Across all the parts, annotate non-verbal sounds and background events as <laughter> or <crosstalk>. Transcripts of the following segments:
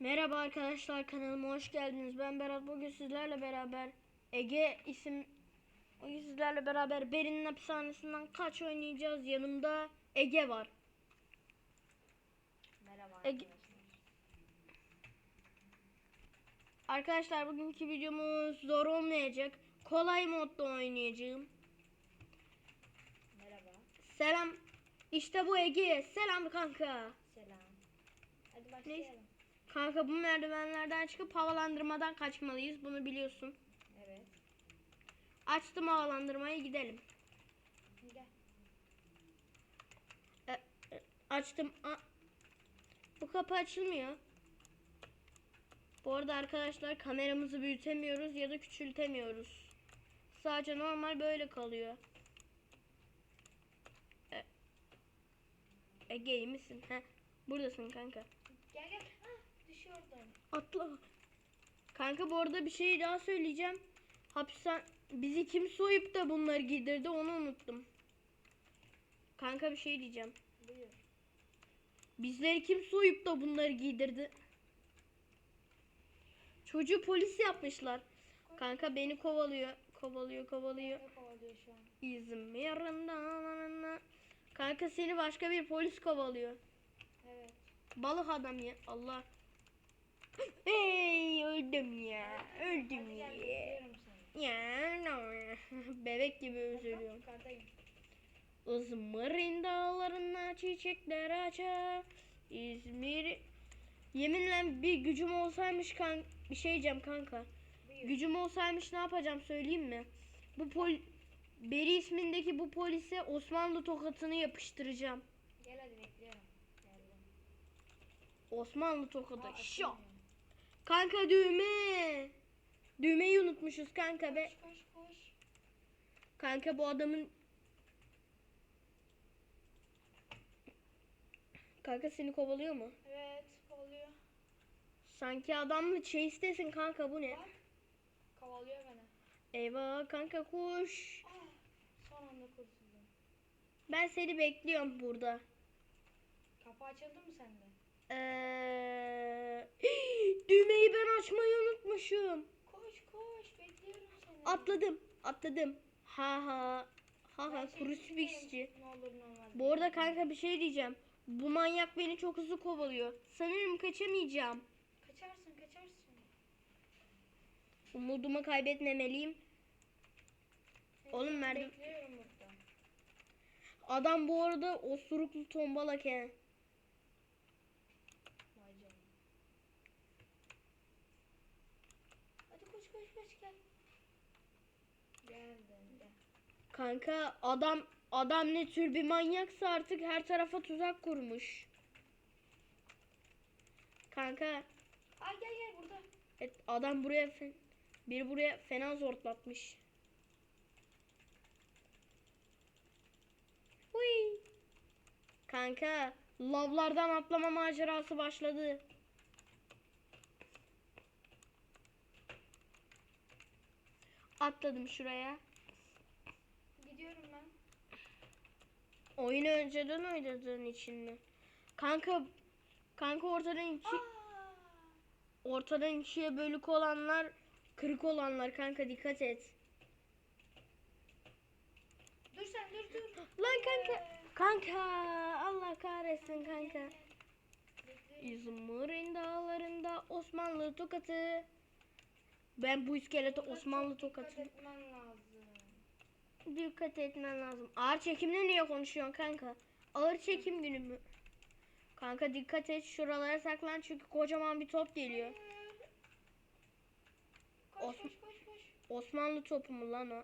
Merhaba arkadaşlar kanalıma hoş geldiniz. Ben Berat. Bugün sizlerle beraber Ege isim bugün sizlerle beraber Beri'nin hapishanesinden kaç oynayacağız. Yanımda Ege var. Merhaba Ege- arkadaşlar. Arkadaşlar bugünkü videomuz zor olmayacak. Kolay modda oynayacağım. Merhaba. Selam. İşte bu Ege. Selam kanka. Selam. Hadi başlayalım. Kanka bu merdivenlerden çıkıp havalandırmadan kaçmalıyız. Bunu biliyorsun. Evet. Açtım havalandırmayı gidelim. Gel. E, e, açtım. A- Bu kapı açılmıyor. Bu arada arkadaşlar kameramızı büyütemiyoruz ya da küçültemiyoruz. Sadece normal böyle kalıyor. E, Ege iyi misin? Heh, buradasın kanka. Gel gel. Atla. Kanka bu arada bir şey daha söyleyeceğim. Hapishane bizi kim soyup da bunları giydirdi onu unuttum. Kanka bir şey diyeceğim. Buyur. Bizleri kim soyup da bunları giydirdi? Çocuğu polis yapmışlar. Kanka beni kovalıyor. Kovalıyor kovalıyor. Kovalıyor? İzmir'den Kanka seni başka bir polis kovalıyor. Evet. Balık adam ya. Allah. Hey öldüm ya. Öldüm ya. Ya no. <laughs> Bebek gibi üzülüyorum. İzmir'in dağlarında çiçekler açar. İzmir Yeminle bir gücüm olsaymış kan bir şey diyeceğim kanka. Gücüm olsaymış ne yapacağım söyleyeyim mi? Bu pol Beri ismindeki bu polise Osmanlı tokatını yapıştıracağım. Gel hadi bekliyorum. Osmanlı tokadı. Şok. Kanka düğme. Düğmeyi unutmuşuz kanka be. Koş koş koş. Kanka bu adamın Kanka seni kovalıyor mu? Evet kovalıyor. Sanki adamla chase'desin kanka bu ne? Bak. Kovalıyor beni. Eyvah kanka koş. Ah, son anda kurtuldum. Ben seni bekliyorum burada. Kapı açıldı mı sende? Ee... <gasps> Düğmeyi ben açmayı unutmuşum. Koş koş bekliyorum seni. Atladım. Atladım. Ha ha. Ha ha krusifiksçi. Bu arada kanka bir şey diyeceğim. Bu manyak beni çok hızlı kovalıyor. Sanırım kaçamayacağım. Kaçarsın kaçarsın. Umudumu kaybetmemeliyim. Seni Oğlum merdiven-. Adam bu arada osuruklu tombalak he. Vay canına. Hadi koş koş koş gel. Geldim gel. Kanka adam adam ne tür bir manyaksa artık her tarafa tuzak kurmuş. Kanka Ay gel gel burada. evet, adam buraya biri buraya fena zortlatmış. Huy. Kanka lavlardan atlama macerası başladı. Atladım şuraya. Gidiyorum ben. Oyunu önceden oynadığın için mi? Kanka kanka ortadan iki Aa! ortadan ikiye bölük olanlar kırık olanlar kanka dikkat et. Dur sen dur dur. Lan kanka kanka Allah kahretsin kanka. İzmir'in dağlarında Osmanlı tokatı. Ben bu iskelete Osmanlı Çok tokatı Dikkat etmen lazım. Ağır çekimle niye konuşuyorsun kanka? Ağır çekim günü mü? Kanka dikkat et şuralara saklan çünkü kocaman bir top geliyor. Koş koş koş koş. Osmanlı topu mu lan o?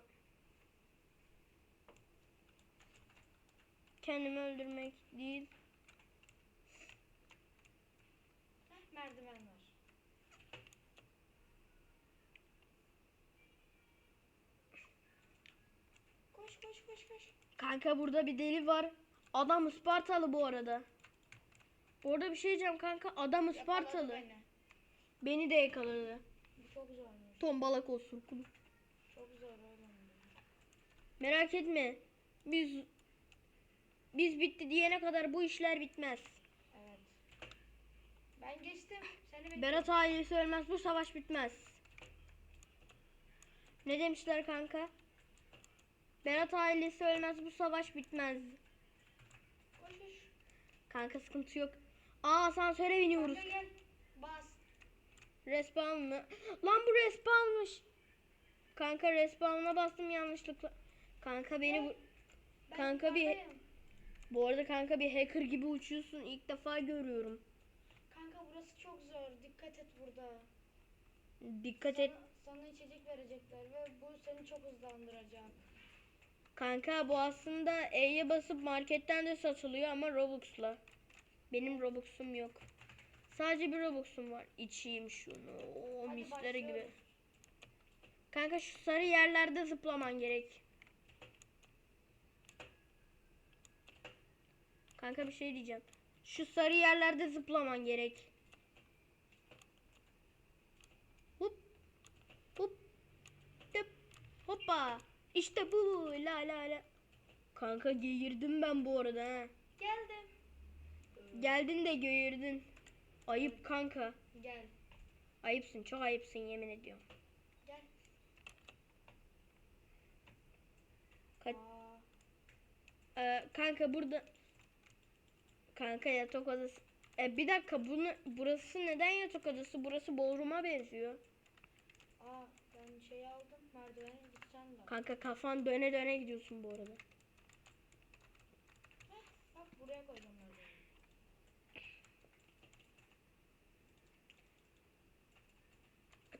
Kendimi öldürmek değil. Merdiven var. Koş koş koş koş. Kanka burada bir deli var. Adam Ispartalı bu arada. Orada bir şey diyeceğim kanka. Adam Ispartalı. beni. Beni de yakaladı. Bu çok zormuş. Tombalak olsun. Çok zor oğlum. Merak etme. Biz biz bitti diyene kadar bu işler bitmez. Evet. Ben Ben geçtim. Seni bekliyorum. Berat ailesi ölmez bu savaş bitmez. Ne demişler kanka? Berat ailesi ölmez bu savaş bitmez. Kanka sıkıntı yok. Aa asansöre biniyoruz. Kanka gel. Bas. Respawn mı? Lan bu respawnmış. Kanka respawn'a bastım yanlışlıkla. Kanka beni bu... Ben Kanka bir-. Bu arada kanka bir hacker gibi uçuyorsun. İlk defa görüyorum. Kanka burası çok zor. Dikkat et burada. Dikkat et. Sana, sana içecek verecekler ve bu seni çok hızlandıracak. Kanka bu aslında E'ye basıp marketten de satılıyor ama Robux'la. Benim Robux'um yok. Sadece bir Robux'um var. İçeyim şunu. O misleri gibi. Kanka şu sarı yerlerde zıplaman gerek. Kanka bir şey diyeceğim. Şu sarı yerlerde zıplaman gerek. Hop. Hop. Tıp. Hoppa. İşte bu. La la la. Kanka geğirdim ben bu arada ha. Geldim. Geldin de geğirdin. Ayıp kanka. Gel. Ayıpsın çok ayıpsın yemin ediyorum. Gel. Aa, Ee, kanka burada kanka yatak odası. E, bir dakika bunu burası neden yatak odası? Burası ballroom'a benziyor. Aa ben şey aldım. Merdivene gideceğim de. Kanka kafan döne döne gidiyorsun bu arada. Heh, bak buraya koydum merdiveni.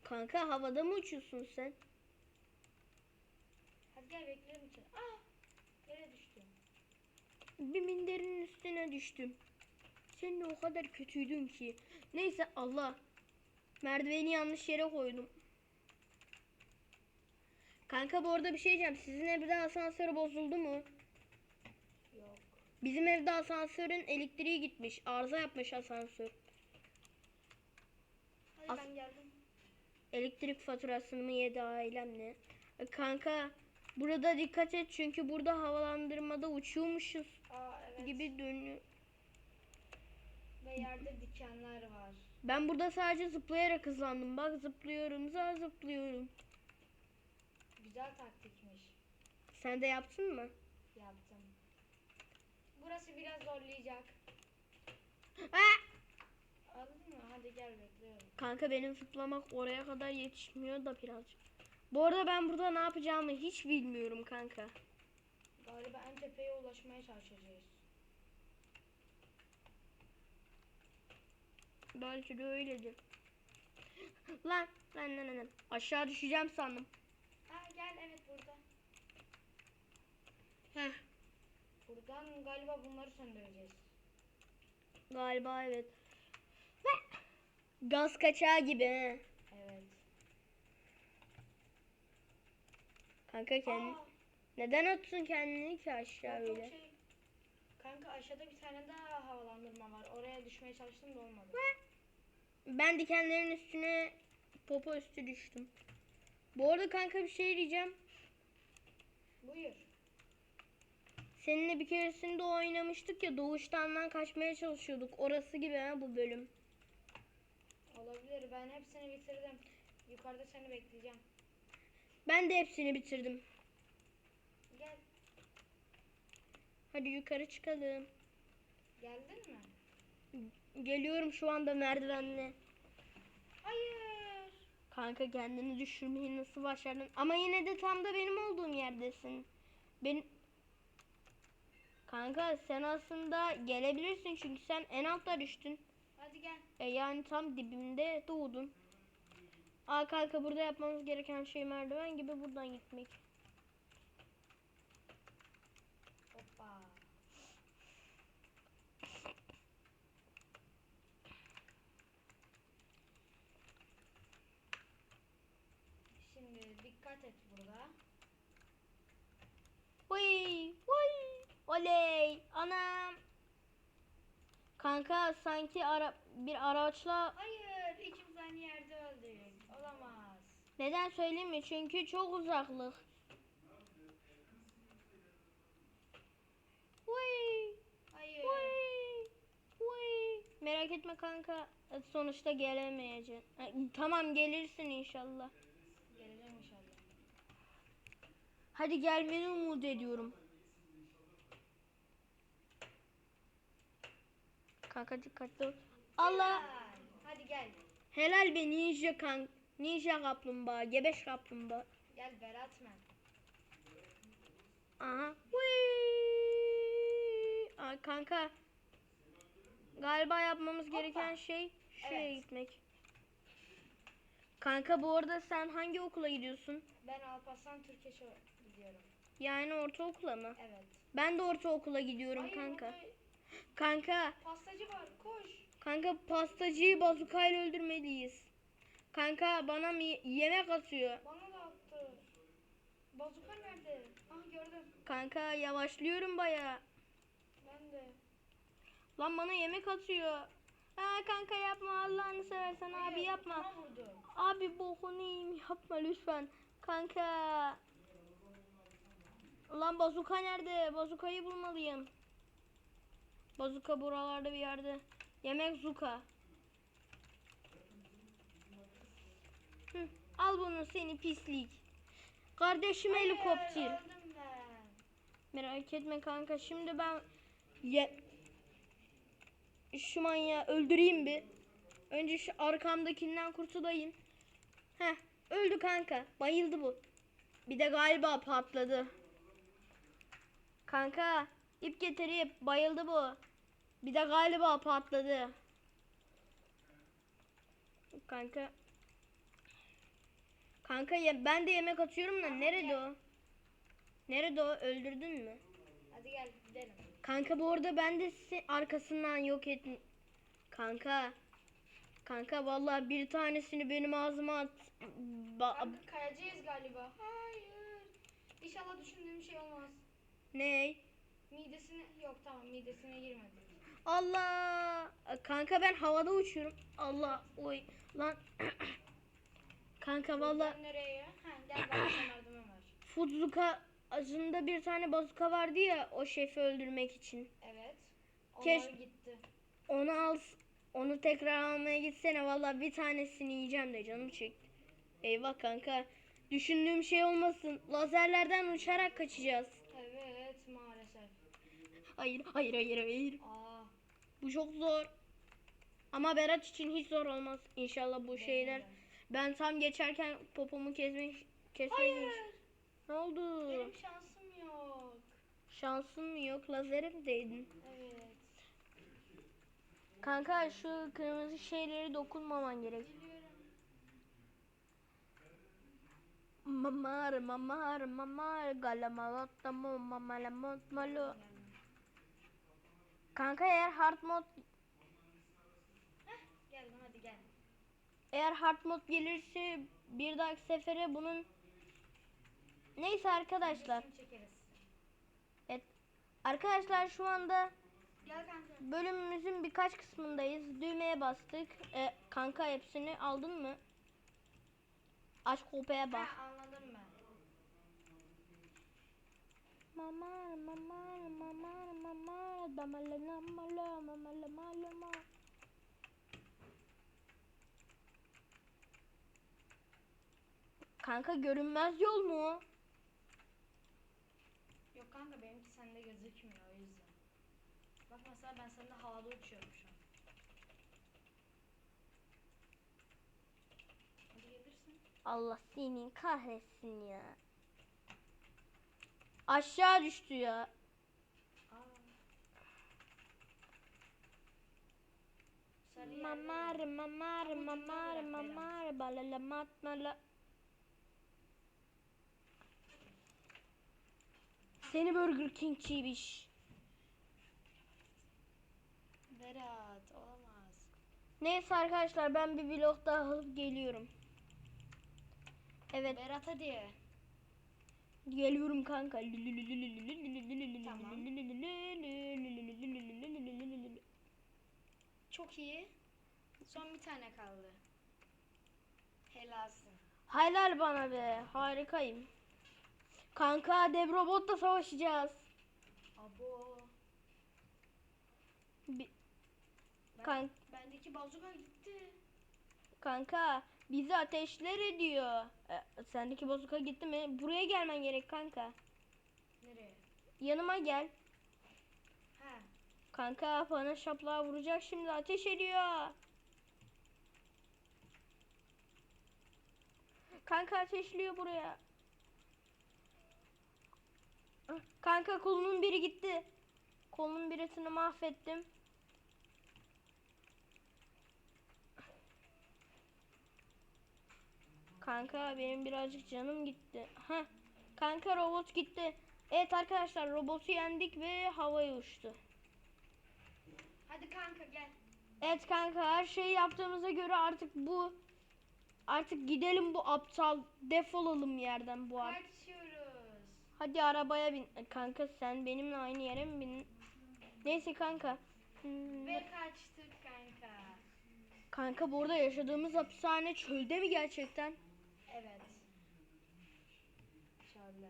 Kanka havada mı uçuyorsun sen? Hadi gel beklerim için. Aa! Yere düştüm. Bir minderin üstüne düştüm. Sen de o kadar kötüydün ki. Neyse Allah. Merdiveni yanlış yere koydum. Kanka bu arada bir şey diyeceğim. Sizin evde asansör bozuldu mu? Yok. Bizim evde asansörün elektriği gitmiş. Arıza yapmış asansör. Hadi As- ben geldim. Elektrik faturasını mı yedi ailemle? E, Kanka burada dikkat et çünkü burada havalandırmada uçuyormuşuz Aa evet. gibi dönüyor. Ve yerde dikenler var. Ben burada sadece zıplayarak hızlandım. Bak zıplıyorum, za zıplıyorum. Güzel taktikmiş. Sen de yaptın mı? Yaptım. Burası biraz zorlayacak. Aa! Anladın mı? Hadi gel bekliyorum. Kanka benim zıplamak oraya kadar yetişmiyor da birazcık. Bu arada ben burada ne yapacağımı hiç bilmiyorum kanka. Galiba en tepeye ulaşmaya çalışacağız. Belki de öyledir. Lan lan lan lan. Aşağı düşeceğim sandım. Gel evet burada. Heh. Buradan galiba bunları söndüreceğiz. Galiba evet. Gaz kaçağı gibi he. Evet. Kanka kendi Aa, neden atıyorsun kendini ki aşağı ya çok öyle? şey. Kanka aşağıda bir tane daha havalandırma var. Oraya düşmeye çalıştım da olmadı. Ben dikenlerin üstüne popo üstü düştüm. Bu arada kanka bir şey diyeceğim. Buyur. Seninle bir keresinde oynamıştık ya doğuştandan kaçmaya çalışıyorduk. Orası gibi ha bu bölüm. Olabilir. Ben hepsini bitirdim. Yukarıda seni bekleyeceğim. Ben de hepsini bitirdim. Gel. Hadi yukarı çıkalım. Geldin mi? Geliyorum şu anda merdivenle. Hayır. Kanka kendini düşürmeyi nasıl başardın? Ama yine de tam da benim olduğum yerdesin. Ben Kanka sen aslında gelebilirsin çünkü sen en altta düştün. Hadi gel. E yani tam dibimde doğdun. Aa kanka burada yapmamız gereken şey merdiven gibi buradan gitmek. Hoppa. Şimdi dikkat et burada. Huy, huy, oley, anam. Kanka sanki ara bir araçla Hayır, ikimiz aynı yerde öldük. Olamaz. neden söyleyeyim mi? Çünkü çok uzaklık. Huy, Hayır. huy. Merak etme kanka. Sonuçta gelemeyeceksin. Tamam gelirsin inşallah. Geleceğim inşallah. Hadi gelmeni umut ediyorum. Kanka dikkatli ol. Allah. Hadi gel. Helal be ninja kan. Ninja kaplumbağa. Gebeş kaplumbağa. Gel Berat men. Aha. Whee! Aa, kanka. Galiba yapmamız gereken şey şuraya Evet. gitmek. Kanka bu arada sen hangi okula gidiyorsun? Ben Alparslan gidiyorum. Yani ortaokula mı? Evet. Ben de ortaokula gidiyorum Hayır, kanka. burada Kanka, pastacı var. Koş. kanka pastacıyı bazukayla öldürmeliyiz. Kanka bana mı yemek atıyor? Bana da attı. Bazuka nerede? Ah gördüm. Kanka yavaşlıyorum baya. Ben de. Lan bana yemek atıyor. Ha kanka yapma Allah'ını seversen abi Hayır, yapma. Bana vurdu. Abi bokunu yiyeyim yapma lütfen. Kanka. Lan bazuka nerede? Bazukayı bulmalıyım. Bazuka buralarda bir yerde. Yemek zuka. Hı, al bunu seni pislik. Kardeşim Hayır, helikopter. Merak etme kanka şimdi ben ye şu manyağı öldüreyim bir. Önce şu arkamdakinden kurtulayım. Heh öldü kanka. Bayıldı bu. Bir de galiba patladı. Kanka ip getirip bayıldı bu. Bir de galiba patladı. Kanka. Kanka ye- ben de yemek atıyorum da Tamam, nerede gel. o? Nerede o? Öldürdün mü? Hadi gel gidelim. Kanka bu arada ben de arkasından yok et. Kanka. Kanka vallahi bir tanesini benim ağzıma at. Ba- Kanka kayacağız galiba. Hayır. İnşallah düşündüğüm şey olmaz. Ne? Midesine yok tamam midesine girmedi. Allah. Kanka ben havada uçuyorum. Allah. Oy. Lan. <coughs> Kanka Buradan nereye? Ha gel bak var. Fudzuka acında bir tane bazuka vardı ya o şefi öldürmek için. Evet. Onlar Keş- gitti. Onu al. Onu tekrar almaya gitsene vallahi bir tanesini yiyeceğim de canım çekti. Eyvah kanka. Düşündüğüm şey olmasın. Lazerlerden uçarak kaçacağız. Hayır, hayır, hayır, hayır. Aa. Bu çok zor. Ama Berat için hiç zor olmaz. İnşallah bu şeyler. Ben tam geçerken popomu kesmek kesmek Hayır. Ne oldu? Benim şansım yok. Şansın mı yok? Lazerim değdin. Evet. Kanka şu kırmızı şeyleri dokunmaman gerek. Mamar mamar mamar galamalotta mo mamalamot malo. Kanka eğer hard mod Heh, geldim hadi gel. eğer hard mod gelirse bir dahaki sefere bunun Neyse arkadaşlar. Evet. Arkadaşlar şu anda bölümümüzün birkaç kısmındayız. Düğmeye bastık. E, kanka hepsini aldın mı? Aç kopya bak. Ha anladım ben. Mamar mamar mamar mamar damala namala mamala malama. Kanka görünmez yol mu? Yok kanka benimki sende gözükmüyor o yüzden. Bak mesela ben sende havada uçuyorum şu an. Hadi gelirsin. Allah senin kahretsin ya. Aşağı düştü ya. Mamar mamar mamar mamar balala matmala. Seni Burger King çiğmiş. Berat olamaz. Neyse arkadaşlar ben bir vlog daha alıp geliyorum. Evet Berat hadi. Geliyorum kanka. Çok iyi. Son bir tane kaldı. Helalsin. Helal bana be harikayım. Kanka dev robotla savaşacağız. Abo. Bir, Ben, Kan- bendeki bazuka gitti. Kanka bizi ateşler ediyor. E, sendeki bozuka gitti mi? Buraya gelmen gerek kanka. Nereye? Yanıma gel. Ha. Kanka bana şaplağı vuracak şimdi ateş ediyor. Kanka ateşliyor buraya. Kanka kolunun biri gitti. Kolunun birisini mahvettim. Kanka benim birazcık canım gitti. Heh. Kanka robot gitti. Evet arkadaşlar robotu yendik ve havaya uçtu. Hadi kanka gel. Evet kanka her şeyi yaptığımıza göre artık bu artık gidelim bu aptal defolalım yerden bu ar- Kaçıyoruz. Hadi arabaya bin. E, Kanka sen benimle aynı yere mi bindin? Neyse kanka. Hmm, Ve kaçtık kanka. Kanka burada yaşadığımız hapishane çölde mi gerçekten? Evet. Şöyle.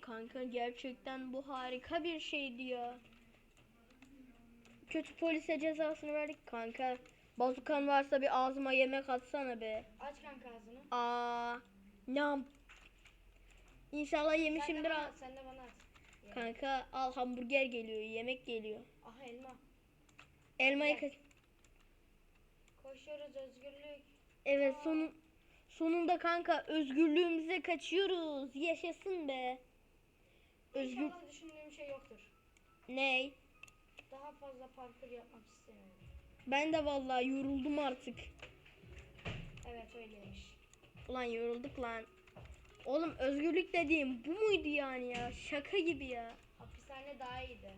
Kanka gerçekten bu harika bir şeydi ya. Kötü polise cezasını verdik kanka. Bazukan varsa bir ağzıma yemek atsana be. Aç kanka ağzını. Aa, nam. İnşallah Sen de yemişimdir. bana at. Sen de bana at. Ye. Kanka al hamburger geliyor, yemek geliyor. Aha elma. Elmayı kaç. Koşuyoruz özgürlük. Evet sonu sonunda kanka özgürlüğümüze kaçıyoruz. Yaşasın be. Özgür İnşallah düşündüğüm şey yoktur. ney? Daha fazla parkur yapmak istemiyorum. Ben de vallahi yoruldum artık. Evet öyleymiş. Ulan yorulduk lan. Oğlum özgürlük dediğim bu muydu yani ya? Şaka gibi ya. Hapishane daha iyiydi.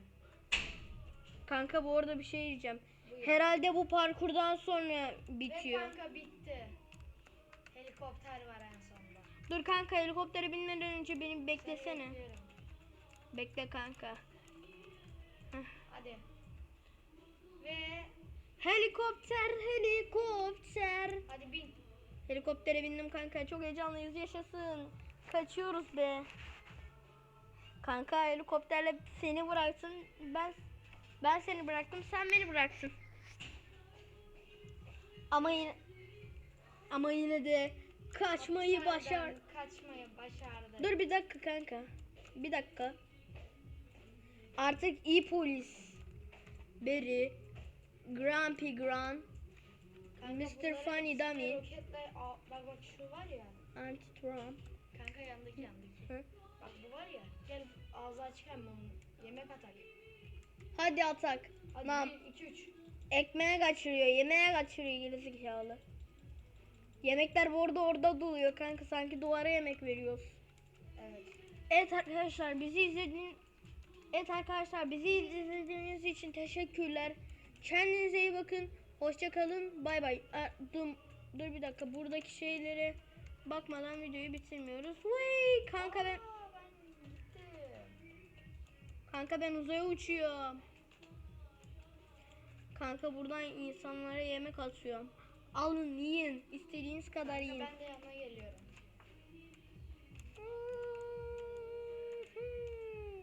Kanka bu arada bir şey diyeceğim. Buyur. Herhalde bu parkurdan sonra Ve bitiyor. kanka bitti. Helikopter var en sonunda. Dur kanka helikoptere binmeden önce beni beklesene. Bekle kanka. Hadi. Ve Helikopter, helikopter. hadi bin. Helikoptere bindim kanka. Çok heyecanlıyız. Yaşasın. Kaçıyoruz be. Kanka helikopterle seni bıraksın. Ben ben seni bıraktım. Sen beni bıraksın. Ama yine ama yine de kaçmayı başar. Kaçmayı başardı. Dur bir dakika kanka. Bir dakika. Artık iyi polis. Berry, Grumpy Gran, Kanka Mr. Funny Dummy. Roketle, Aa, bak bak şu var ya. Anti-Trump. Kanka yandaki yandaki. Hı. Bak bu var ya. Gel ağzı açık hem. Yemek atar. Hadi atak. Hadi Nam. 1, 2, 3. Ekmeğe kaçırıyor, yemeğe kaçırıyor gerizekalı. Yemekler bu arada orada doluyor kanka sanki duvara yemek veriyoruz. Evet. Evet arkadaşlar bizi izlediğiniz Evet arkadaşlar bizi izlediğiniz için teşekkürler. Kendinize iyi bakın. Hoşça kalın. Bay bay. Dur, dur bir dakika buradaki şeylere bakmadan videoyu bitirmiyoruz. Vay kanka ben kanka ben uzaya uçuyorum. Kanka buradan insanlara yemek atıyorum. Alın yiyin. istediğiniz kadar Kanka yiyin. ben de yanına geliyorum.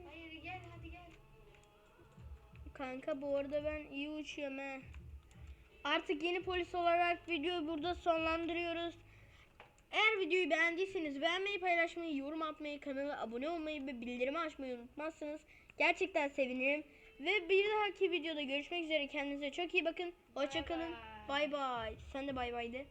Hayır gel hadi gel. Kanka bu arada ben iyi uçuyorum he. Artık yeni polis olarak videoyu burada sonlandırıyoruz. Eğer videoyu beğendiyseniz beğenmeyi, paylaşmayı, yorum atmayı, kanala abone olmayı ve bildirimi açmayı unutmazsanız gerçekten sevinirim. Ve bir dahaki videoda görüşmek üzere. Kendinize çok iyi bakın. Hoşçakalın. Bay Bay. Sen de bay bay de.